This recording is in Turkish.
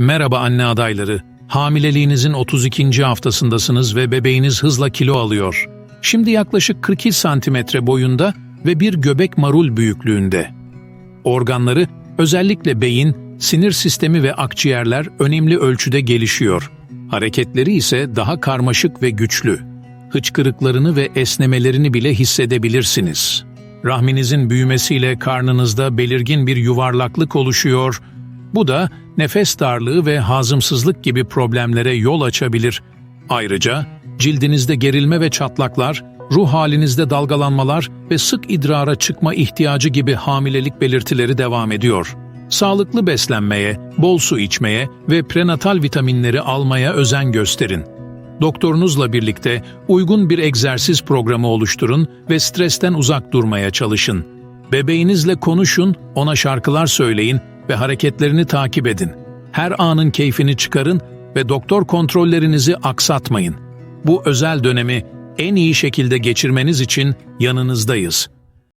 Merhaba anne adayları. Hamileliğinizin 32. haftasındasınız ve bebeğiniz hızla kilo alıyor. Şimdi yaklaşık 42 santimetre boyunda ve bir göbek marul büyüklüğünde. Organları, özellikle beyin, sinir sistemi ve akciğerler önemli ölçüde gelişiyor. Hareketleri ise daha karmaşık ve güçlü. Hıçkırıklarını ve esnemelerini bile hissedebilirsiniz. Rahminizin büyümesiyle karnınızda belirgin bir yuvarlaklık oluşuyor. Bu da nefes darlığı ve hazımsızlık gibi problemlere yol açabilir. Ayrıca cildinizde gerilme ve çatlaklar, ruh halinizde dalgalanmalar ve sık idrara çıkma ihtiyacı gibi hamilelik belirtileri devam ediyor. Sağlıklı beslenmeye, bol su içmeye ve prenatal vitaminleri almaya özen gösterin. Doktorunuzla birlikte uygun bir egzersiz programı oluşturun ve stresten uzak durmaya çalışın. Bebeğinizle konuşun, ona şarkılar söyleyin ve hareketlerini takip edin. Her anın keyfini çıkarın ve doktor kontrollerinizi aksatmayın. Bu özel dönemi en iyi şekilde geçirmeniz için yanınızdayız.